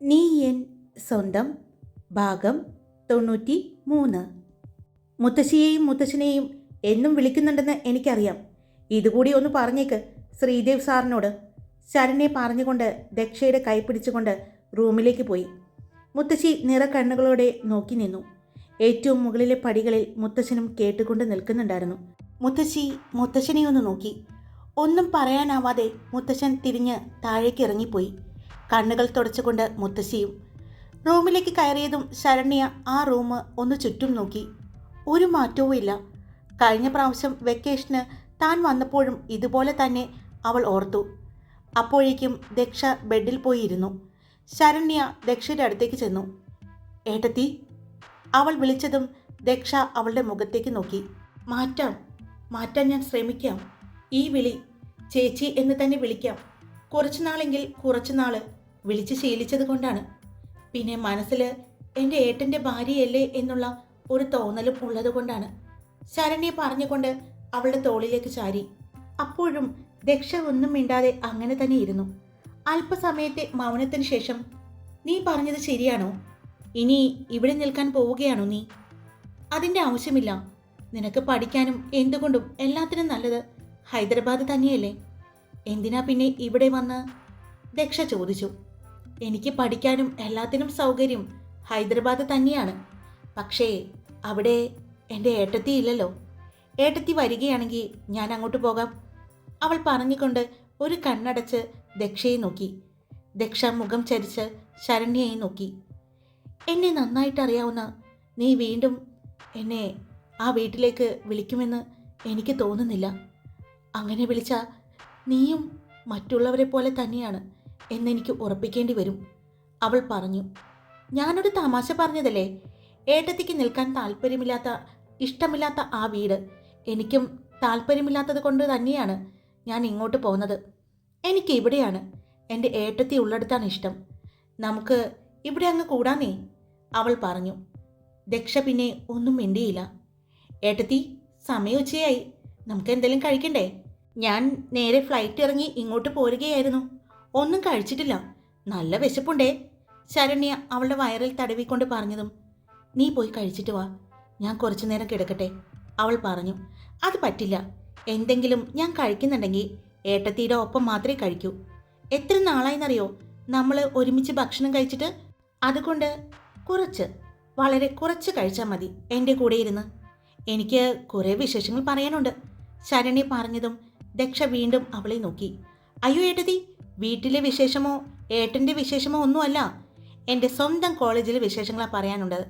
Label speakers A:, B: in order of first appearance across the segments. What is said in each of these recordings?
A: നീ എൻ സ്വന്തം ഭാഗം തൊണ്ണൂറ്റി മൂന്ന് മുത്തശ്ശിയെയും മുത്തശ്ശനെയും എന്നും വിളിക്കുന്നുണ്ടെന്ന് എനിക്കറിയാം. ഇതുകൂടി ഒന്ന് പറഞ്ഞേക്ക് ശ്രീദേവ് സാറിനോട്. ശരണ്യെ പറഞ്ഞുകൊണ്ട് ദക്ഷയുടെ കൈ പിടിച്ചുകൊണ്ട് റൂമിലേക്ക് പോയി. മുത്തശ്ശി നിറക്കണ്ണുകളോടെ നോക്കി നിന്നു. ഏറ്റവും മുകളിലെ പടികളിൽ മുത്തശ്ശനും കേട്ടുകൊണ്ട് നിൽക്കുന്നുണ്ടായിരുന്നു. മുത്തശ്ശി മുത്തശ്ശനെ ഒന്ന് നോക്കി. ഒന്നും പറയാനാവാതെ മുത്തശ്ശൻ തിരിഞ്ഞ് താഴേക്ക് ഇറങ്ങിപ്പോയി. കണ്ണുകൾ തുടച്ചുകൊണ്ട് മുത്തശ്ശിയും റൂമിലേക്ക് കയറിയതും ശരണ്യ ആ റൂം ഒന്ന് ചുറ്റും നോക്കി. ഒരു മാറ്റവും ഇല്ല. കഴിഞ്ഞ പ്രാവശ്യം വെക്കേഷന് താൻ വന്നപ്പോഴും ഇതുപോലെ തന്നെ അവൾ ഓർത്തു. അപ്പോഴേക്കും ദക്ഷ ബെഡിൽ പോയിരുന്നു. ശരണ്യ ദക്ഷയുടെ അടുത്തേക്ക് ചെന്നു. ഏട്ടത്തി അവൾ വിളിച്ചതും ദക്ഷ അവളുടെ മുഖത്തേക്ക് നോക്കി. മാറ്റാം മാറ്റാൻ ഞാൻ ശ്രമിക്കാം. ഈ വിളി ചേച്ചി എന്ന് തന്നെ വിളിക്കാം. കുറച്ചു നാളെങ്കിൽ കുറച്ചു നാൾ വിളിച്ച് ശീലിച്ചത് കൊണ്ടാണ്. പിന്നെ മനസ്സിൽ എന്റെ ഏട്ടന്റെ ഭാര്യയല്ലേ എന്നുള്ള ഒരു തോന്നലും ഉള്ളത് കൊണ്ടാണ്. ശരണ്യെ പറഞ്ഞുകൊണ്ട് അവളുടെ തോളിലേക്ക് ചാരി. അപ്പോഴും ദക്ഷ ഒന്നും മിണ്ടാതെ അങ്ങനെ തന്നെ ഇരുന്നു. അല്പസമയത്തെ മൗനത്തിന് ശേഷം നീ പറഞ്ഞത് ശരിയാണോ? ഇനി ഇവിടെ നിൽക്കാൻ പോവുകയാണോ നീ? അതിന്റെ ആവശ്യമില്ല. നിനക്ക് പഠിക്കാനും എന്തുകൊണ്ടും എല്ലാത്തിനും നല്ലത് ഹൈദരാബാദ് തന്നെയല്ലേ? എന്തിനാ പിന്നെ ഇവിടെ വന്ന്? ദക്ഷ ചോദിച്ചു. എനിക്ക് പഠിക്കാനും എല്ലാത്തിനും സൗകര്യം ഹൈദരാബാദ് തന്നെയാണ്. പക്ഷേ അവിടെ എന്റെ ഏട്ടത്തി ഇല്ലല്ലോ. ഏട്ടത്തി വരികയാണെങ്കിൽ ഞാൻ അങ്ങോട്ട് പോകാം. അവൾ പറഞ്ഞുകൊണ്ട് ഒരു കണ്ണടച്ച് ദക്ഷയെ നോക്കി. ദക്ഷ മുഖം ചരിച്ച് ശരണ്യയെ നോക്കി. എന്നെ നന്നായിട്ട് അറിയാവുന്ന നീ വീണ്ടും എന്നെ ആ വീട്ടിലേക്ക് വിളിക്കുമെന്ന് എനിക്ക് തോന്നുന്നില്ല. അങ്ങനെ വിളിച്ച നീയും മറ്റുള്ളവരെ പോലെ തന്നെയാണ്. എന്നെനിക്ക് ഉറപ്പിക്കേണ്ടി വരും. അവൾ പറഞ്ഞു ഞാനൊരു തമാശ പറഞ്ഞതല്ലേ? ഏട്ടത്തിക്ക് നിൽക്കാൻ താല്പര്യമില്ലാത്ത ഇഷ്ടമില്ലാത്ത ആ വീട് എനിക്കും താല്പര്യമില്ലാത്തത് കൊണ്ട് തന്നെയാണ് ഞാൻ ഇങ്ങോട്ട് പോകുന്നത്. എനിക്ക് ഇവിടെയാണ് എന്റെ ഏട്ടത്തി ഉള്ളിടത്താണ് ഇഷ്ടം. നമുക്ക് ഇവിടെ അങ്ങ് കൂടാന്നേ? അവൾ പറഞ്ഞു ദക്ഷ പിന്നെ ഒന്നും മിണ്ടിയില്ല. ഏട്ടത്തി സമയം ഉച്ചയായി നമുക്ക് എന്തെങ്കിലും കഴിക്കണ്ടേ? ഞാൻ നേരെ ഫ്ലൈറ്റ് ഇറങ്ങി ഇങ്ങോട്ട് പോരുകയായിരുന്നു. ഒന്നും കഴിച്ചിട്ടില്ല. നല്ല വിശപ്പുണ്ടേ. ശരണ്യ അവളുടെ വയറിൽ തടവിക്കൊണ്ട് പറഞ്ഞതും നീ പോയി കഴിച്ചിട്ട് വാ. ഞാൻ കുറച്ചു നേരം കിടക്കട്ടെ. അവൾ പറഞ്ഞു അത് പറ്റില്ല. എന്തെങ്കിലും ഞാൻ കഴിക്കുന്നുണ്ടെങ്കിൽ ഏട്ടത്തിയുടെ ഒപ്പം മാത്രമേ കഴിക്കൂ. എത്ര നാളായിന്നറിയോ? നമ്മൾ ഒരുമിച്ച് ഭക്ഷണം കഴിച്ചിട്ട് അതുകൊണ്ട് കുറച്ച് വളരെ കുറച്ച് കഴിച്ചാൽ മതി. എന്റെ കൂടെ ഇരുന്ന്. എനിക്ക് കുറേ വിശേഷങ്ങൾ പറയാനുണ്ട്. ശരണി പറഞ്ഞതും ദക്ഷ വീണ്ടും അവളെ നോക്കി. അയ്യോ ഏട്ടതി വീട്ടിലെ വിശേഷമോ ഏട്ടന്റെ വിശേഷമോ ഒന്നുമല്ല. എന്റെ സ്വന്തം കോളേജിലെ വിശേഷങ്ങളാണ് പറയാനുള്ളത്.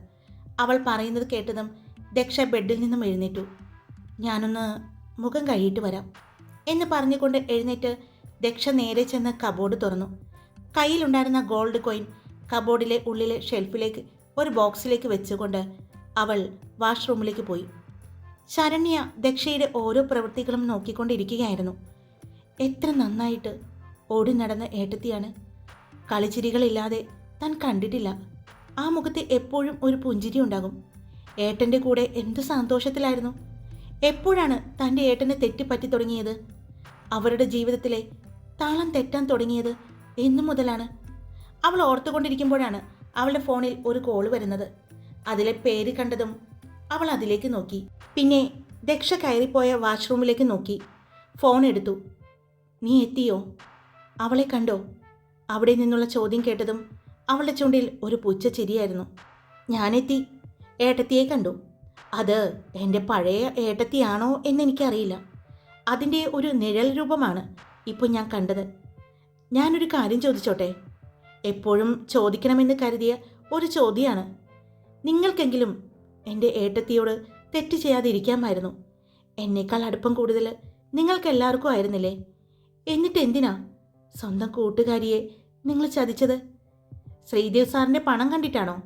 A: അവൾ പറയുന്നത് കേട്ടതും ദക്ഷ ബെഡിൽ നിന്നും എഴുന്നേറ്റു. ഞാനൊന്ന് മുഖം കഴിയിട്ട് വരാം എന്ന് പറഞ്ഞുകൊണ്ട് എഴുന്നേറ്റ് ദക്ഷ നേരെ ചെന്ന് കബോർഡ് തുറന്നു. കയ്യിലുണ്ടായിരുന്ന ഗോൾഡ് കോയിൻ കബോർഡിലെ ഉള്ളിലെ ഷെൽഫിലേക്ക് ഒരു ബോക്സിലേക്ക് വെച്ചുകൊണ്ട് അവൾ വാഷ്റൂമിലേക്ക് പോയി. ശരണ്യ ദക്ഷയുടെ ഓരോ പ്രവൃത്തികളും നോക്കിക്കൊണ്ടിരിക്കുകയായിരുന്നു. എത്ര നന്നായിട്ട് ഓടി നടന്ന ഏട്ടത്തിയാണ്. കളിച്ചിരികളില്ലാതെ താൻ കണ്ടിട്ടില്ല. ആ മുഖത്ത് എപ്പോഴും ഒരു പുഞ്ചിരി ഉണ്ടാകും. ഏട്ടന്റെ കൂടെ എന്ത് സന്തോഷത്തിലായിരുന്നു. എപ്പോഴാണ് തന്റെ ഏട്ടനെ തെറ്റിപ്പറ്റി തുടങ്ങിയത്? അവരുടെ ജീവിതത്തിലെ താളം തെറ്റാൻ തുടങ്ങിയത് എന്നു മുതലാണ്. അവൾ ഓർത്തുകൊണ്ടിരിക്കുമ്പോഴാണ് അവളുടെ ഫോണിൽ ഒരു കോൾ വരുന്നത്. അതിലെ പേര് കണ്ടതും അവൾ അതിലേക്ക് നോക്കി. പിന്നെ ദക്ഷ കയറിപ്പോയ വാഷ്റൂമിലേക്ക് നോക്കി. ഫോൺ എടുത്തു. നീ എത്തിയോ? അവളെ കണ്ടോ? അവിടെ നിന്നുള്ള ചോദ്യം കേട്ടതും അവളുടെ ചുണ്ടിൽ ഒരു പുച്ച ചിരിയായിരുന്നു. ഞാനെത്തി. ഏട്ടത്തിയെ കണ്ടു. അത് എന്റെ പഴയ ഏട്ടത്തിയാണോ എന്നെനിക്കറിയില്ല. അതിന്റെ ഒരു നിഴൽ രൂപമാണ് ഇപ്പോൾ ഞാൻ കണ്ടത്. ഞാനൊരു കാര്യം ചോദിച്ചോട്ടെ? എപ്പോഴും ചോദിക്കണമെന്ന് കരുതിയ ഒരു ചോദ്യമാണ് നിങ്ങൾക്കെങ്കിലും എന്റെ ഏട്ടത്തിയോട് തെറ്റ് ചെയ്യാതിരിക്കാമായിരുന്നു. എന്നേക്കാൾ അടുപ്പം കൂടുതൽ നിങ്ങൾക്കെല്ലാവർക്കും ആയിരുന്നില്ലേ? എന്നിട്ട് എന്തിനാ സ്വന്തം കൂട്ടുകാരിയെ നിങ്ങൾ ചതിച്ചത്? ശ്രീദേവ് സാറിന്റെ പണം കണ്ടിട്ടാണോ?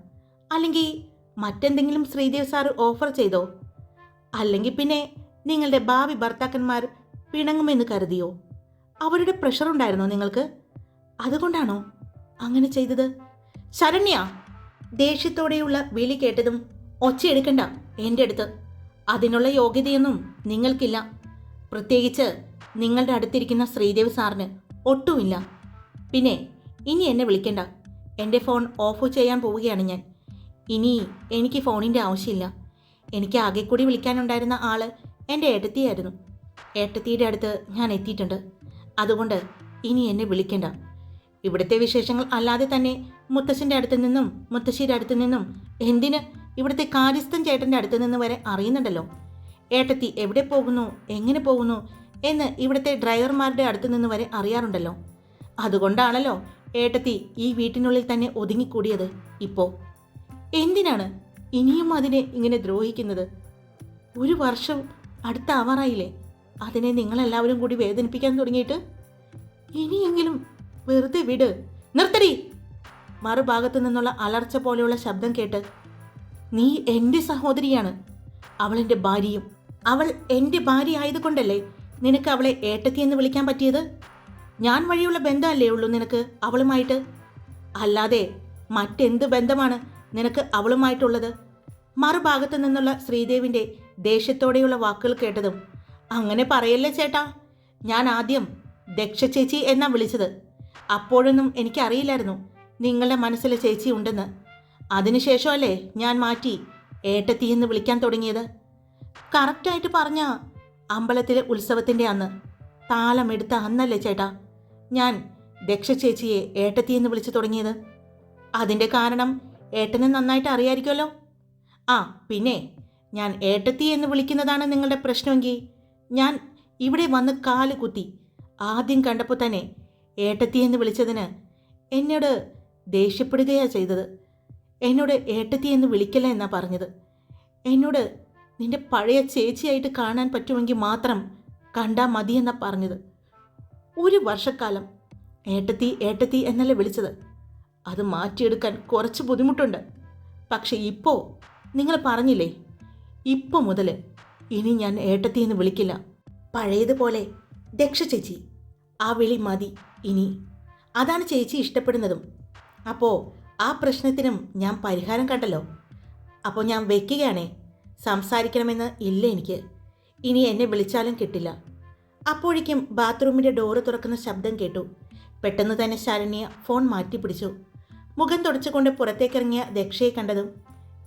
A: അല്ലെങ്കിൽ മറ്റെന്തെങ്കിലും ശ്രീദേവ് സാർ ഓഫർ ചെയ്തോ? അല്ലെങ്കിൽ പിന്നെ നിങ്ങളുടെ ഭാവി ഭർത്താക്കന്മാർ പിണങ്ങുമെന്ന് കരുതിയോ? അവരുടെ പ്രഷർ ഉണ്ടായിരുന്നോ നിങ്ങൾക്ക്? അതുകൊണ്ടാണോ അങ്ങനെ ചെയ്തത്? ശരണ്യ ദേഷ്യത്തോടെയുള്ള വിളി കേട്ടതും ഒച്ചയെടുക്കണ്ട എന്റെ അടുത്ത്. അതിനുള്ള യോഗ്യതയൊന്നും നിങ്ങൾക്കില്ല. പ്രത്യേകിച്ച് നിങ്ങളുടെ അടുത്തിരിക്കുന്ന ശ്രീദേവ് സാറിന് ഒട്ടുമില്ല. പിന്നെ ഇനി എന്നെ വിളിക്കണ്ട. എന്റെ ഫോൺ ഓഫ് ചെയ്യാൻ പോവുകയാണ് ഞാൻ. ഇനി എനിക്ക് ഫോണിന്റെ ആവശ്യമില്ല. എനിക്ക് ആകെ കൂടി വിളിക്കാനുണ്ടായിരുന്ന ആൾ എന്റെ ഏട്ടത്തിയായിരുന്നു. ഏട്ടത്തിയുടെ അടുത്ത് ഞാൻ എത്തിയിട്ടുണ്ട്. അതുകൊണ്ട് ഇനി എന്നെ വിളിക്കണ്ട. ഇവിടുത്തെ വിശേഷങ്ങൾ അല്ലാതെ തന്നെ മുത്തശ്ശന്റെ അടുത്ത് നിന്നും മുത്തശ്ശിയുടെ അടുത്ത് നിന്നും എന്തിന് ഇവിടുത്തെ കാര്യസ്ഥൻ ചേട്ടന്റെ അടുത്ത് നിന്ന് വരെ അറിയുന്നുണ്ടല്ലോ. ഏട്ടത്തി എവിടെ പോകുന്നു? എങ്ങനെ പോകുന്നു? എന്ന് ഇവിടുത്തെ ഡ്രൈവർമാരുടെ അടുത്തു നിന്ന് വരെ അറിയാറുണ്ടല്ലോ. അതുകൊണ്ടാണല്ലോ ഏട്ടത്തി ഈ വീട്ടിനുള്ളിൽ തന്നെ ഒതുങ്ങിക്കൂടിയത് ഇപ്പോൾ എന്തിനാണ് ഇനിയും അതിനെ ഇങ്ങനെ ദ്രോഹിക്കുന്നത്? ഒരു വർഷം അടുത്താവാറായില്ലേ? അതിനെ നിങ്ങളെല്ലാവരും കൂടി വേദനിപ്പിക്കാൻ തുടങ്ങിയിട്ട്? ഇനിയെങ്കിലും വെറുതെ വിട്. നിർത്തടി! മറുഭാഗത്തു നിന്നുള്ള അലർച്ച പോലെയുള്ള ശബ്ദം കേട്ട് നീ എന്റെ സഹോദരിയാണ്. അവൾ എന്റെ ഭാര്യയും. അവൾ എന്റെ ഭാര്യ ആയതുകൊണ്ടല്ലേ നിനക്ക് അവളെ ഏട്ടത്തി എന്ന് വിളിക്കാൻ പറ്റിയത്? ഞാൻ വഴിയുള്ള ബന്ധമല്ലേ ഉള്ളൂ നിനക്ക് അവളുമായിട്ട്? അല്ലാതെ മറ്റെന്ത് ബന്ധമാണ് നിനക്ക് അവളുമായിട്ടുള്ളത്? മറുഭാഗത്തു നിന്നുള്ള ശ്രീദേവിന്റെ ദേഷ്യത്തോടെയുള്ള വാക്കുകൾ കേട്ടതും അങ്ങനെ പറയല്ലേ ചേട്ടാ? ഞാൻ ആദ്യം ദക്ഷ ചേച്ചി എന്നാ വിളിച്ചത്. അപ്പോഴൊന്നും എനിക്കറിയില്ലായിരുന്നു നിങ്ങളുടെ മനസ്സിലെ ചേച്ചി ഉണ്ടെന്ന്. അതിനുശേഷമല്ലേ ഞാൻ മാറ്റി ഏട്ടത്തി എന്ന് വിളിക്കാൻ തുടങ്ങിയത്? കറക്റ്റായിട്ട് പറഞ്ഞ അമ്പലത്തിലെ ഉത്സവത്തിന്റെ അന്ന് താളമെടുത്ത അന്നല്ലേ ചേട്ടാ? ഞാൻ ദക്ഷ ചേച്ചിയെ ഏട്ടത്തി എന്ന് വിളിച്ചു തുടങ്ങിയത്. അതിന്റെ കാരണം ഏട്ടനെ നന്നായിട്ട് അറിയായിരിക്കുമല്ലോ. ആ പിന്നെ ഞാൻ ഏട്ടത്തി എന്ന് വിളിക്കുന്നതാണ് നിങ്ങളുടെ പ്രശ്നമെങ്കിൽ ഞാൻ ഇവിടെ വന്ന് കാൽ കുത്തി ആദ്യം കണ്ടപ്പോൾ തന്നെ ഏട്ടത്തി എന്ന് വിളിച്ചതിന് എന്നോട് ദേഷ്യപ്പെടുകയാണ് ചെയ്തത്. എന്നോട് ഏട്ടത്തി എന്ന് വിളിക്കല്ല എന്നാ പറഞ്ഞത്. എന്നോട് നിന്റെ പഴയ ചേച്ചിയായിട്ട് കാണാൻ പറ്റുമെങ്കിൽ മാത്രം കണ്ടാൽ മതിയെന്ന പറഞ്ഞത്. ഒരു വർഷക്കാലം ഏട്ടത്തി ഏട്ടത്തി എന്നല്ലേ വിളിച്ചത്. അത് മാറ്റിയെടുക്കാൻ കുറച്ച് ബുദ്ധിമുട്ടുണ്ട്. പക്ഷെ ഇപ്പോൾ നിങ്ങൾ പറഞ്ഞില്ലേ ഇപ്പോൾ മുതൽ ഇനി ഞാൻ ഏട്ടത്തി എന്ന് വിളിക്കില്ല. പഴയതുപോലെ ദക്ഷ ചേച്ചി ആ വിളി മതി ഇനി. അതാണ് ചേച്ചി ഇഷ്ടപ്പെടുന്നതും. അപ്പോൾ ആ പ്രശ്നത്തിനും ഞാൻ പരിഹാരം കണ്ടല്ലോ. അപ്പോൾ ഞാൻ വെക്കുകയാണേ. സംസാരിക്കണമെന്ന് ഇല്ല എനിക്ക്. ഇനി എന്നെ വിളിച്ചാലും കിട്ടില്ല. അപ്പോഴേക്കും ബാത്റൂമിന്റെ ഡോറ് തുറക്കുന്ന ശബ്ദം കേട്ടു. പെട്ടെന്ന് തന്നെ ശരണ്യ ഫോൺ മാറ്റി പിടിച്ചു മുഖം തുടച്ചുകൊണ്ട് പുറത്തേക്കിറങ്ങിയ ദക്ഷയെ കണ്ടതും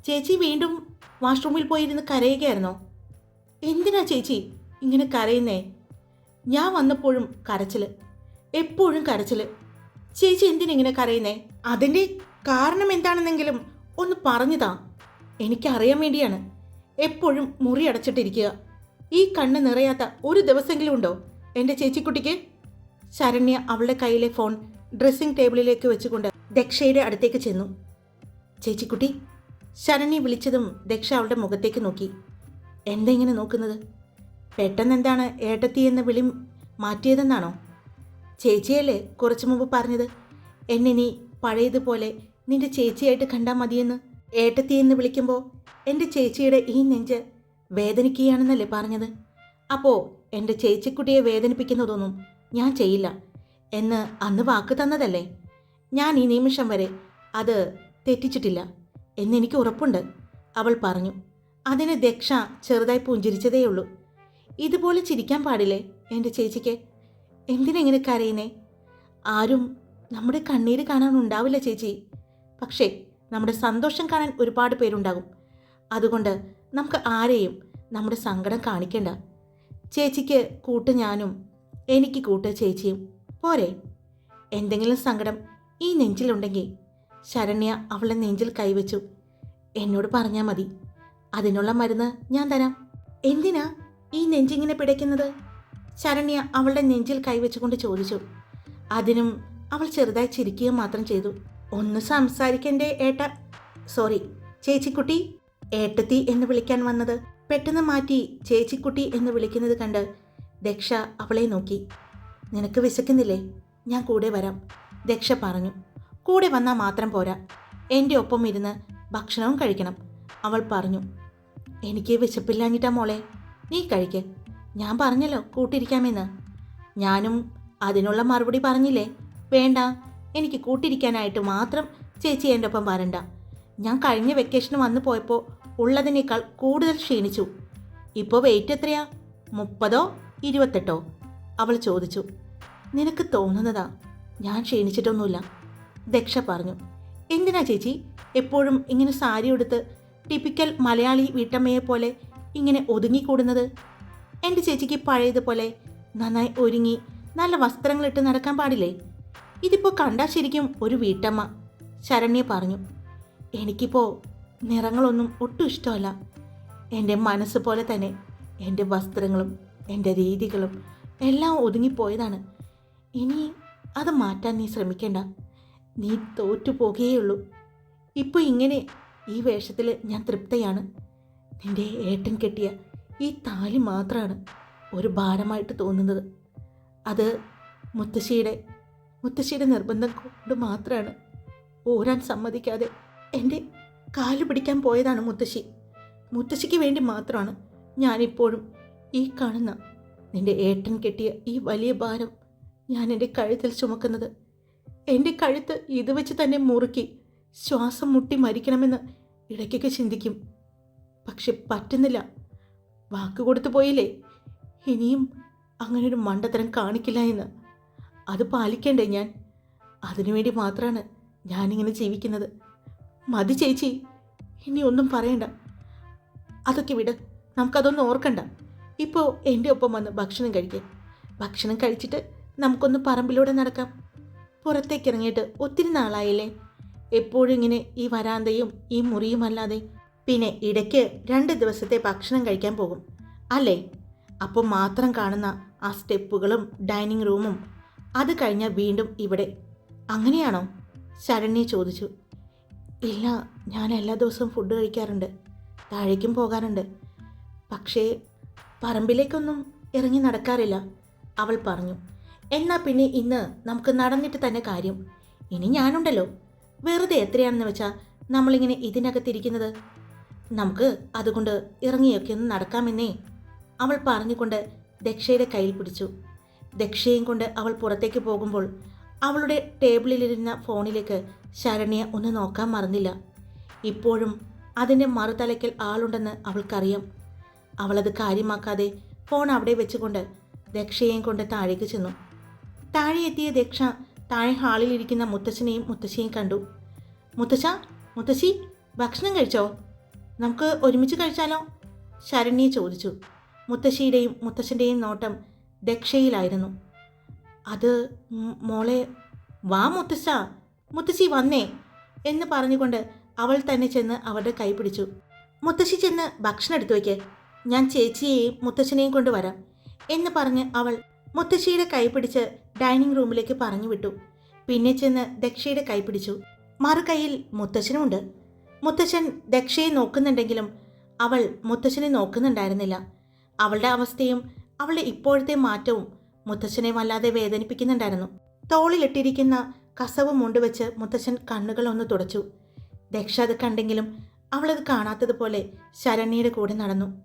A: ചേച്ചി വീണ്ടും വാഷ്റൂമിൽ പോയിരുന്ന് കരയുകയായിരുന്നോ? എന്തിനാ ചേച്ചി? ഇങ്ങനെ കരയുന്നേ? ഞാൻ വന്നപ്പോഴും കരച്ചിൽ. എപ്പോഴും കരച്ചിൽ. ചേച്ചി എന്തിനിങ്ങനെ കരയുന്നേ? അതിന്റെ കാരണം എന്താണെന്നെങ്കിലും ഒന്ന് പറഞ്ഞുതാ. എനിക്കറിയാൻ വേണ്ടിയാണ്. എപ്പോഴും മുറി അടച്ചിട്ടിരിക്കുക. ഈ കണ്ണ് നിറയാത്ത ഒരു ദിവസമെങ്കിലും ഉണ്ടോ? എന്റെ ചേച്ചിക്കുട്ടിക്ക്? ശരണ്യ അവളുടെ കയ്യിലെ ഫോൺ ഡ്രസ്സിംഗ് ടേബിളിലേക്ക് വെച്ചുകൊണ്ട് ദക്ഷയുടെ അടുത്തേക്ക് ചെന്നു. ചേച്ചിക്കുട്ടി ശരണ്യ വിളിച്ചതും ദക്ഷ അവളുടെ മുഖത്തേക്ക് നോക്കി. എന്താ ഇങ്ങനെ നോക്കുന്നത്? പെട്ടെന്ന് എന്താണ് ഏട്ടത്തി എന്ന വിളി മാറ്റിയതെന്നാണോ? ചേച്ചിയല്ലേ കുറച്ചു മുമ്പ് പറഞ്ഞത്? എന്നെ നീ പഴയതുപോലെ നിന്റെ ചേച്ചിയായിട്ട് കണ്ടാൽ മതിയെന്ന്? ഏട്ടത്തി എന്ന് വിളിക്കുമ്പോൾ എന്റെ ചേച്ചിയുടെ ഈ നെഞ്ച് വേദനിക്കുകയാണെന്നല്ലേ പറഞ്ഞത്? അപ്പോൾ എന്റെ ചേച്ചിക്കുട്ടിയെ വേദനിപ്പിക്കുന്നതൊന്നും ഞാൻ ചെയ്യില്ല. എന്ന് അന്ന് വാക്ക് തന്നതല്ലേ? ഞാൻ ഈ നിമിഷം വരെ അത് തെറ്റിച്ചിട്ടില്ല. എന്നെനിക്ക് ഉറപ്പുണ്ട്. അവൾ പറഞ്ഞു അതിന് ദക്ഷ ചെറുതായി പുഞ്ചിരിച്ചതേയുള്ളൂ ഇതുപോലെ ചിരിക്കാൻ പാടില്ലേ എന്റെ ചേച്ചിക്ക്? എന്തിനെങ്ങനെ കരയുന്നേ? ആരും നമ്മുടെ കണ്ണീര് കാണാൻ ഉണ്ടാവില്ല ചേച്ചി. പക്ഷേ നമ്മുടെ സന്തോഷം കാണാൻ ഒരുപാട് പേരുണ്ടാകും. അതുകൊണ്ട് നമുക്ക് ആരെയും നമ്മുടെ സങ്കടം കാണിക്കേണ്ട. ചേച്ചിക്ക് കൂട്ട് ഞാനും എനിക്ക് കൂട്ട് ചേച്ചിയും. പോരെ? എന്തെങ്കിലും സങ്കടം ഈ നെഞ്ചിലുണ്ടെങ്കിൽ ശരണ്യ അവളെ നെഞ്ചിൽ കൈവച്ചു. എന്നോട് പറഞ്ഞാൽ മതി. അതിനുള്ള മരുന്ന് ഞാൻ തരാം. എന്തിനാ ഈ നെഞ്ചിങ്ങനെ പിടയ്ക്കുന്നത്? ശരണ്യ അവളുടെ നെഞ്ചിൽ കൈവച്ചുകൊണ്ട് ചോദിച്ചു. അതിനും അവൾ ചെറുതായി ചിരിക്കുക മാത്രം ചെയ്തു. ഒന്ന് സംസാരിക്കണ്ടേ ഏട്ട? സോറി ചേച്ചിക്കുട്ടി ഏട്ടത്തി എന്ന് വിളിക്കാൻ വന്നത്. പെട്ടെന്ന് മാറ്റി ചേച്ചിക്കുട്ടി എന്ന് വിളിക്കുന്നത് കണ്ട് ദക്ഷ അവളെ നോക്കി. നിനക്ക് വിശക്കുന്നില്ലേ? ഞാൻ കൂടെ വരാം ദക്ഷ പറഞ്ഞു. കൂടെ വന്നാൽ മാത്രം പോരാ. എന്റെ ഒപ്പം ഇരുന്ന് ഭക്ഷണവും കഴിക്കണം അവൾ പറഞ്ഞു. എനിക്ക് വിശപ്പില്ലാഞ്ഞിട്ടാ മോളെ നീ കഴിക്ക്. ഞാൻ പറഞ്ഞല്ലോ കൂട്ടിരിക്കാമെന്ന്. ഞാനും അതിനുള്ള മറുപടി പറഞ്ഞില്ലേ? വേണ്ട എനിക്ക് കൂട്ടിരിക്കാനായിട്ട് മാത്രം ചേച്ചി എന്റെ ഒപ്പം വരണ്ട. ഞാൻ കഴിഞ്ഞ വെക്കേഷന് വന്നു പോയപ്പോൾ ഉള്ളതിനേക്കാൾ കൂടുതൽ ക്ഷീണിച്ചു. ഇപ്പോൾ വെയിറ്റ് എത്രയാ? മുപ്പതോ ഇരുപത്തെട്ടോ? അവൾ ചോദിച്ചു. നിനക്ക് തോന്നുന്നതാ? ഞാൻ ക്ഷീണിച്ചിട്ടൊന്നുമില്ല. ദക്ഷ പറഞ്ഞു. എന്തിനാ ചേച്ചി എപ്പോഴും ഇങ്ങനെ സാരി ഉടുത്ത് ടിപ്പിക്കൽ മലയാളി വീട്ടമ്മയെ പോലെ ഇങ്ങനെ ഒതുങ്ങിക്കൂടുന്നത്? എന്റെ ചേച്ചിക്ക് പഴയതുപോലെ നന്നായി ഒരുങ്ങി നല്ല വസ്ത്രങ്ങളിട്ട് നടക്കാൻ പാടില്ലേ? ഇതിപ്പോൾ കണ്ടാൽ ശരിക്കും ഒരു വീട്ടമ്മ. ശരണ്യ പറഞ്ഞു എനിക്കിപ്പോൾ നിറങ്ങളൊന്നും ഒട്ടും ഇഷ്ടമല്ല. എന്റെ മനസ്സ് പോലെ തന്നെ എന്റെ വസ്ത്രങ്ങളും എന്റെ രീതികളും എല്ലാം ഒതുങ്ങിപ്പോയതാണ്. ഇനി അത് മാറ്റാൻ നീ ശ്രമിക്കേണ്ട. നീ തോറ്റു പോകുകയുള്ളൂ. ഇപ്പോൾ ഇങ്ങനെ ഈ വേഷത്തിൽ ഞാൻ തൃപ്തയാണ്. നിന്റെ ഏട്ടൻ കെട്ടിയ ഈ താലി മാത്രമാണ് ഒരു ഭാരമായിട്ട് തോന്നുന്നത്. അത് മുത്തശ്ശിയുടെ മുത്തശ്ശിയുടെ നിർബന്ധം കൊണ്ട് മാത്രമാണ് ഓരാൻ സമ്മതിക്കാതെ എന്റെ കാൽ പിടിക്കാൻ പോയതാണ് മുത്തശ്ശി. മുത്തശ്ശിക്ക് വേണ്ടി മാത്രമാണ് ഞാനിപ്പോഴും ഈ കാണുന്ന നിന്റെ ഏട്ടൻ കെട്ടിയ ഈ വലിയ ഭാരം ഞാൻ എന്റെ കഴുത്തിൽ ചുമക്കുന്നത്. എന്റെ കഴുത്ത് ഇത് വെച്ച് തന്നെ മുറുക്കി ശ്വാസം മുട്ടി മരിക്കണമെന്ന് ഇടയ്ക്കൊക്കെ ചിന്തിക്കും. പക്ഷെ പറ്റുന്നില്ല. വാക്ക് കൊടുത്തു പോയില്ലേ? ഇനിയും അങ്ങനൊരു മണ്ടത്തരം കാണിക്കില്ല എന്ന്. അത് പാലിക്കണ്ടേ ഞാൻ? അതിനുവേണ്ടി മാത്രമാണ് ഞാനിങ്ങനെ ജീവിക്കുന്നത്. മതി ചേച്ചി ഇനി ഒന്നും പറയണ്ട. അതൊക്കെ വിട് നമുക്കതൊന്നും ഓർക്കണ്ട. ഇപ്പോൾ എന്റെ ഒപ്പം വന്ന് ഭക്ഷണം കഴിക്കാം. ഭക്ഷണം കഴിച്ചിട്ട് നമുക്കൊന്ന് പറമ്പിലൂടെ നടക്കാം. പുറത്തേക്ക് ഇറങ്ങിയിട്ട് ഒത്തിരി നാളായില്ലേ? എപ്പോഴും ഇങ്ങനെ ഈ വരാന്തയും ഈ മുറിയും അല്ലാതെ പിന്നെ ഇടയ്ക്ക് രണ്ട് ദിവസത്തെ ഭക്ഷണം കഴിക്കാൻ പോകും. അല്ലേ? അപ്പോൾ മാത്രം കാണുന്ന ആ സ്റ്റെപ്പുകളും ഡൈനിങ് റൂമും അത് കഴിഞ്ഞാൽ വീണ്ടും ഇവിടെ. അങ്ങനെയാണോ? ശരണ്യ ചോദിച്ചു. ഇല്ല ഞാൻ എല്ലാ ദിവസവും ഫുഡ് കഴിക്കാറുണ്ട്. താഴേക്കും പോകാറുണ്ട്. പക്ഷേ പറമ്പിലേക്കൊന്നും ഇറങ്ങി നടക്കാറില്ല അവൾ പറഞ്ഞു. എന്നാൽ പിന്നെ ഇന്ന് നമുക്ക് നടന്നിട്ട് തന്നെ കാര്യം. ഇനി ഞാനുണ്ടല്ലോ. വെറുതെ എത്രയാണെന്ന് വെച്ചാൽ നമ്മളിങ്ങനെ ഇതിനകത്തിരിക്കുന്നത്. നമുക്ക് അതുകൊണ്ട് ഇറങ്ങിയൊക്കെ ഒന്ന് നടക്കാമെന്നേ അവൾ പറഞ്ഞുകൊണ്ട് ദക്ഷയുടെ കയ്യിൽ പിടിച്ചു. ദക്ഷയും കൊണ്ട് അവൾ പുറത്തേക്ക് പോകുമ്പോൾ അവളുടെ ടേബിളിലിരുന്ന ഫോണിലേക്ക് ശരണ്യ ഒന്ന് നോക്കാൻ മറന്നില്ല. ഇപ്പോഴും അതിന്റെ മറുതലയ്ക്കൽ ആളുണ്ടെന്ന് അവൾക്കറിയാം. അവളത് കാര്യമാക്കാതെ ഫോൺ അവിടെ വെച്ചുകൊണ്ട് ദക്ഷയെയും കൊണ്ട് താഴേക്ക് ചെന്നു. താഴെ എത്തിയ ദക്ഷ താഴെ ഹാളിലിരിക്കുന്ന മുത്തശ്ശനെയും മുത്തശ്ശിയെയും കണ്ടു. മുത്തശ്ശ മുത്തശ്ശി ഭക്ഷണം കഴിച്ചോ? നമുക്ക് ഒരുമിച്ച് കഴിച്ചാലോ? ശരണ്യെ ചോദിച്ചു. മുത്തശ്ശിയുടെയും മുത്തശ്ശന്റെയും നോട്ടം ദക്ഷയിലായിരുന്നു. അത് മോളെ വാ മുത്തശ്ശ മുത്തശ്ശി വന്നേ എന്ന് പറഞ്ഞുകൊണ്ട് അവൾ തന്നെ ചെന്ന് അവരുടെ കൈ പിടിച്ചു. മുത്തശ്ശി ചെന്ന് ഭക്ഷണം എടുത്തു വയ്ക്ക്. ഞാൻ ചേച്ചിയെയും മുത്തശ്ശനെയും കൊണ്ടുവരാം എന്ന് പറഞ്ഞ് അവൾ മുത്തശ്ശിയുടെ കൈ പിടിച്ച് ഡൈനിങ് റൂമിലേക്ക് പറഞ്ഞു വിട്ടു. പിന്നെ ചെന്ന് ദക്ഷയുടെ കൈ പിടിച്ചു. മറുകൈയിൽ മുത്തശ്ശനുമുണ്ട്. മുത്തശ്ശൻ ദക്ഷയെ നോക്കുന്നുണ്ടെങ്കിലും അവൾ മുത്തശ്ശനെ നോക്കുന്നുണ്ടായിരുന്നില്ല. അവളുടെ അവസ്ഥയും അവളുടെ ഇപ്പോഴത്തെ മാറ്റവും മുത്തശ്ശനെ വല്ലാതെ വേദനിപ്പിക്കുന്നുണ്ടായിരുന്നു. തോളിലിട്ടിരിക്കുന്ന കസവ് മുണ്ടുവെച്ച് മുത്തശ്ശൻ കണ്ണുകൾ ഒന്ന് തുടച്ചു. ദക്ഷ അത് കണ്ടെങ്കിലും അവളത് കാണാത്തതുപോലെ ശരണ്യയുടെ കൂടെ നടന്നു.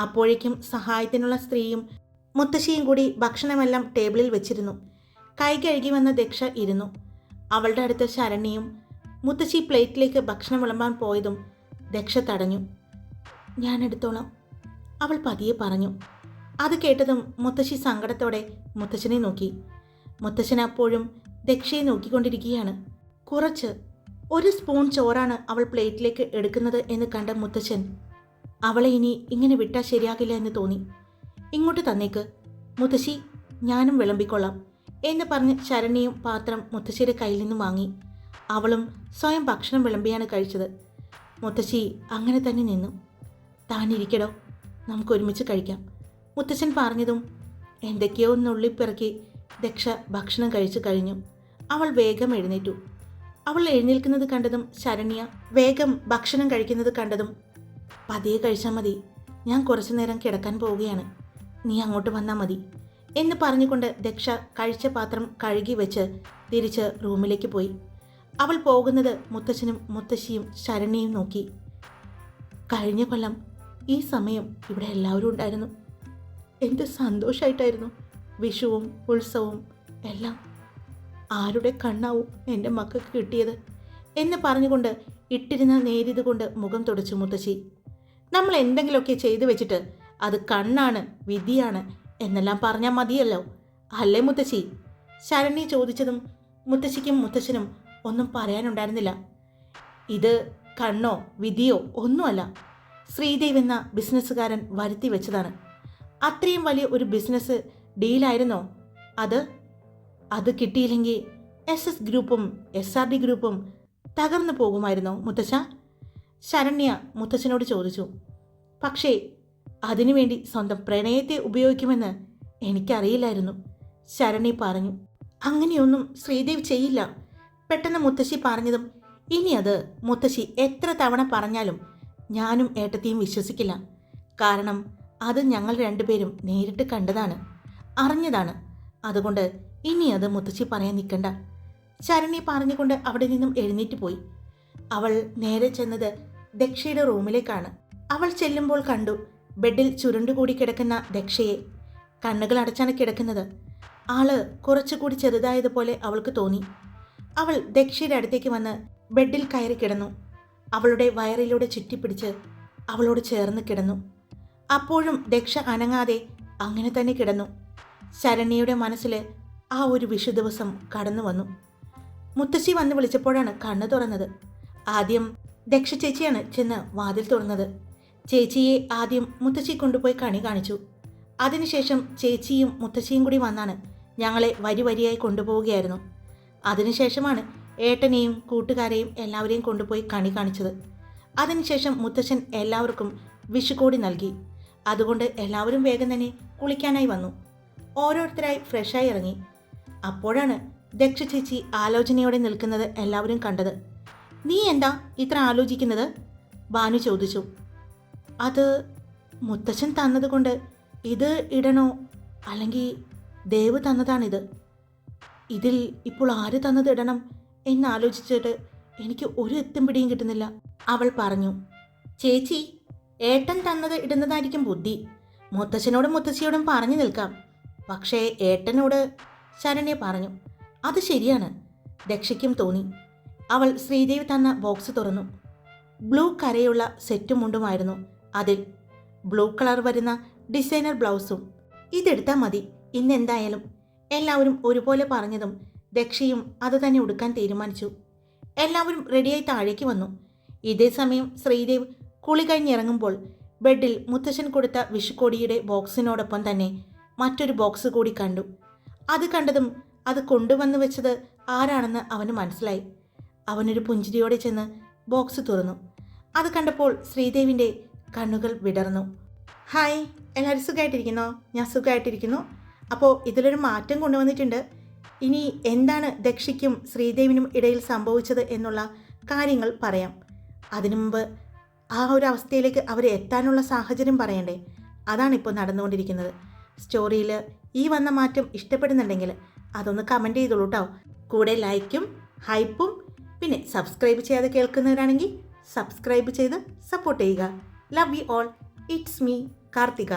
A: അപ്പോഴേക്കും സഹായത്തിനുള്ള സ്ത്രീയും മുത്തശ്ശിയും കൂടി ഭക്ഷണമെല്ലാം ടേബിളിൽ വെച്ചിരുന്നു. കൈ കഴുകി വന്ന ദക്ഷ ഇരുന്നു. അവളുടെ അടുത്ത് ശരണ്യയും മുത്തശ്ശി പ്ലേറ്റിലേക്ക് ഭക്ഷണം വിളമ്പാൻ പോയതും ദക്ഷ തടഞ്ഞു. ഞാൻ എടുത്തോളാം അവൾ പതിയെ പറഞ്ഞു. അത് കേട്ടതും മുത്തശ്ശി സങ്കടത്തോടെ മുത്തശ്ശനെ നോക്കി. മുത്തശ്ശൻ അപ്പോഴും ദക്ഷയെ നോക്കിക്കൊണ്ടിരിക്കുകയാണ്. കുറച്ച് ഒരു സ്പൂൺ ചോറാണ് അവൾ പ്ലേറ്റിലേക്ക് എടുക്കുന്നത് എന്ന് കണ്ട മുത്തശ്ശൻ അവളെ ഇനി ഇങ്ങനെ വിട്ടാൽ ശരിയാകില്ല എന്ന് തോന്നി. ഇങ്ങോട്ട് തന്നേക്ക്. മുത്തശ്ശി ഞാനും വിളമ്പിക്കൊള്ളാം എന്ന് പറഞ്ഞ് ശരണ്യയും പാത്രം മുത്തശ്ശിയുടെ കയ്യിൽ നിന്ന് വാങ്ങി. അവളും സ്വയം ഭക്ഷണം വിളമ്പിയാണ് കഴിച്ചത്. മുത്തശ്ശി അങ്ങനെ തന്നെ നിന്നു. താനിരിക്കടോ നമുക്ക് ഒരുമിച്ച് കഴിക്കാം. മുത്തശ്ശൻ പറഞ്ഞതും എന്തൊക്കെയോ നുള്ളിപ്പിറക്കി ദക്ഷ ഭക്ഷണം കഴിച്ചു കഴിഞ്ഞു. അവൾ വേഗം എഴുന്നേറ്റു. അവൾ എഴുന്നേൽക്കുന്നത് കണ്ടതും ശരണ്യ വേഗം ഭക്ഷണം കഴിക്കുന്നത് കണ്ടതും പതിയെ കഴിച്ചാൽ മതി. ഞാൻ കുറച്ചു നേരം കിടക്കാൻ പോവുകയാണ്. നീ അങ്ങോട്ട് വന്നാൽ മതി. എന്ന് പറഞ്ഞുകൊണ്ട് ദക്ഷ കഴിച്ച പാത്രം കഴുകി വെച്ച് തിരിച്ച് റൂമിലേക്ക് പോയി. അവൾ പോകുന്നത് മുത്തച്ഛനും മുത്തശ്ശിയും ശരണ്യയും നോക്കി. കഴിഞ്ഞ കൊല്ലം ഈ സമയം ഇവിടെ എല്ലാവരും ഉണ്ടായിരുന്നു. എന്ത് സന്തോഷമായിട്ടായിരുന്നു വിഷുവും ഉത്സവവും എല്ലാം. ആരുടെ കണ്ണാവും എന്റെ മക്കൾക്ക് കിട്ടിയത്? എന്ന് പറഞ്ഞുകൊണ്ട് ഇട്ടിരുന്ന നേരിത് കൊണ്ട് മുഖം തുടച്ചു മുത്തശ്ശി. നമ്മൾ എന്തെങ്കിലുമൊക്കെ ചെയ്തു വെച്ചിട്ട് അത് കണ്ണാണ് വിധിയാണ് എന്നെല്ലാം പറഞ്ഞാൽ മതിയല്ലോ. അല്ലേ മുത്തശ്ശി? ശരണി ചോദിച്ചതും മുത്തശ്ശിക്കും മുത്തശ്ശനും ഒന്നും പറയാനുണ്ടായിരുന്നില്ല. ഇത് കണ്ണോ വിധിയോ ഒന്നുമല്ല. ശ്രീദേവ് എന്ന ബിസിനസ്സുകാരൻ വരുത്തി വെച്ചതാണ്. അത്രയും വലിയ ഒരു ബിസിനസ് ഡീലായിരുന്നോ അത് അത് കിട്ടിയില്ലെങ്കിൽ എസ് എസ് ഗ്രൂപ്പും എസ് ആർ ഡി ഗ്രൂപ്പും തകർന്നു പോകുമായിരുന്നോ മുത്തശ്ശ ശരണ്യ മുത്തശ്ശനോട് ചോദിച്ചു. പക്ഷേ അതിനുവേണ്ടി സ്വന്തം പ്രണയത്തെ ഉപയോഗിക്കുമെന്ന് എനിക്കറിയില്ലായിരുന്നു ശരണി പറഞ്ഞു. അങ്ങനെയൊന്നും ശ്രീദേവ് ചെയ്യില്ല. പെട്ടെന്ന് മുത്തശ്ശി പറഞ്ഞതും ഇനി അത് മുത്തശ്ശി എത്ര തവണ പറഞ്ഞാലും ഞാനും ഏട്ടത്തെയും വിശ്വസിക്കില്ല. കാരണം അത് ഞങ്ങൾ രണ്ടുപേരും നേരിട്ട് കണ്ടതാണ് അറിഞ്ഞതാണ്. അതുകൊണ്ട് ഇനി അത് മുത്തശ്ശി പറയാൻ നിൽക്കണ്ട. ശരണി പറഞ്ഞുകൊണ്ട് അവിടെ നിന്നും എഴുന്നേറ്റ് പോയി. അവൾ നേരെ ചെന്നത് ദക്ഷയുടെ റൂമിലേക്കാണ്. അവൾ ചെല്ലുമ്പോൾ കണ്ടു ബെഡിൽ ചുരുണ്ടുകൂടി കിടക്കുന്ന ദക്ഷയെ കണ്ണുകൾ അടച്ചാണ് കിടക്കുന്നത്. ആൾ കുറച്ചുകൂടി ചെറുതായതുപോലെ അവൾക്ക് തോന്നി. അവൾ ദക്ഷയുടെ അടുത്തേക്ക് വന്ന് ബെഡിൽ കയറി കിടന്നു. അവളുടെ വയറിലൂടെ ചുറ്റിപ്പിടിച്ച് അവളോട് ചേർന്ന് കിടന്നു. അപ്പോഴും ദക്ഷ അനങ്ങാതെ അങ്ങനെ തന്നെ കിടന്നു. ശരണ്യയുടെ മനസ്സിൽ ആ ഒരു വിഷു ദിവസം കടന്നു വന്നു. മുത്തശ്ശി വന്ന് വിളിച്ചപ്പോഴാണ് കണ്ണു തുറന്നത്. ആദ്യം ദക്ഷ ചേച്ചിയാണ് ചെന്ന് വാതിൽ തുറന്നത്. ചേച്ചിയെ ആദ്യം മുത്തശ്ശി കൊണ്ടുപോയി കണി കാണിച്ചു. അതിനുശേഷം ചേച്ചിയും മുത്തശ്ശിയും കൂടി വന്നാണ് ഞങ്ങളെ വരി വരിയായി കൊണ്ടുപോവുകയായിരുന്നു. അതിനുശേഷമാണ് ഏട്ടനെയും കൂട്ടുകാരെയും എല്ലാവരെയും കൊണ്ടുപോയി കണി കാണിച്ചത്. അതിനുശേഷം മുത്തശ്ശൻ എല്ലാവർക്കും വിഷുക്കോടി നൽകി. അതുകൊണ്ട് എല്ലാവരും വേഗം തന്നെ കുളിക്കാനായി വന്നു. ഓരോരുത്തരായി ഫ്രഷായി ഇറങ്ങി. അപ്പോഴാണ് ദക്ഷ ചേച്ചി ആലോചനയോടെ നിൽക്കുന്നത് എല്ലാവരും കണ്ടത്. നീ എന്താ ഇത്ര ആലോചിക്കുന്നത്? ഭാനു ചോദിച്ചു. അത് മുത്തച്ഛൻ തന്നതുകൊണ്ട് ഇത് ഇടണോ? അല്ലെങ്കിൽ ദേവ് തന്നതാണിത്. ഇതിൽ ഇപ്പോൾ ആര് തന്നത് ഇടണം എന്നാലോചിച്ചിട്ട് എനിക്ക് ഒരു എത്തും പിടിയും കിട്ടുന്നില്ല അവൾ പറഞ്ഞു. ചേച്ചി ഏട്ടൻ തന്നത് ഇടുന്നതായിരിക്കും ബുദ്ധി. മുത്തശ്ശനോടും മുത്തശ്ശിയോടും പറഞ്ഞു നിൽക്കാം. പക്ഷേ ഏട്ടനോട് ശരണ്യ പറഞ്ഞു അത് ശരിയാണ് ദക്ഷയ്ക്കും തോന്നി. അവൾ ശ്രീദേവി തന്ന ബോക്സ് തുറന്നു. ബ്ലൂ കരയുള്ള സെറ്റും മുണ്ടുമായിരുന്നു അതിൽ. ബ്ലൂ കളർ വരുന്ന ഡിസൈനർ ബ്ലൗസും. ഇതെടുത്താൽ മതി ഇന്നെന്തായാലും. എല്ലാവരും ഒരുപോലെ പറഞ്ഞതും ദക്ഷയും അത് തന്നെ ഉടുക്കാൻ തീരുമാനിച്ചു. എല്ലാവരും റെഡിയായി താഴേക്ക് വന്നു. ഇതേ സമയം ശ്രീദേവ് കുളി കഴിഞ്ഞിറങ്ങുമ്പോൾ ബെഡിൽ മുത്തശ്ശൻ കൊടുത്ത വിഷുക്കൊടിയുടെ ബോക്സിനോടൊപ്പം തന്നെ മറ്റൊരു ബോക്സ് കൂടി കണ്ടു. അത് കണ്ടതും അത് കൊണ്ടുവന്നു വെച്ചത് ആരാണെന്ന് അവന് മനസ്സിലായി. അവനൊരു പുഞ്ചിരിയോടെ ചെന്ന് ബോക്സ് തുറന്നു. അത് കണ്ടപ്പോൾ ശ്രീദേവിന്റെ കണ്ണുകൾ വിടർന്നു. ഹായ് എല്ലാവരും സുഖമായിട്ടിരിക്കുന്നോ ഞാൻ സുഖമായിട്ടിരിക്കുന്നു അപ്പോൾ ഇതിലൊരു മാറ്റം കൊണ്ടുവന്നിട്ടുണ്ട്. ഇനി എന്താണ് ദക്ഷിക്കും ശ്രീദേവിനും ഇടയിൽ സംഭവിച്ചത് എന്നുള്ള കാര്യങ്ങൾ പറയാം. അതിനു മുമ്പ് ആ ഒരു അവസ്ഥയിലേക്ക് അവർ എത്താനുള്ള സാഹചര്യം പറയണ്ടേ? അതാണ് ഇപ്പോൾ നടന്നുകൊണ്ടിരിക്കുന്നത്. സ്റ്റോറിയിൽ ഈ വന്ന മാറ്റം ഇഷ്ടപ്പെടുന്നുണ്ടെങ്കിൽ അതൊന്ന് കമന്റ് ചെയ്തോളൂ കേട്ടോ. കൂടെ ലൈക്കും ഹൈപ്പും പിന്നെ സബ്സ്ക്രൈബ് ചെയ്യാതെ കേൾക്കുന്നവരാണെങ്കിൽ സബ്സ്ക്രൈബ് ചെയ്ത് സപ്പോർട്ട് ചെയ്യുക. Love you all it's me Karthika.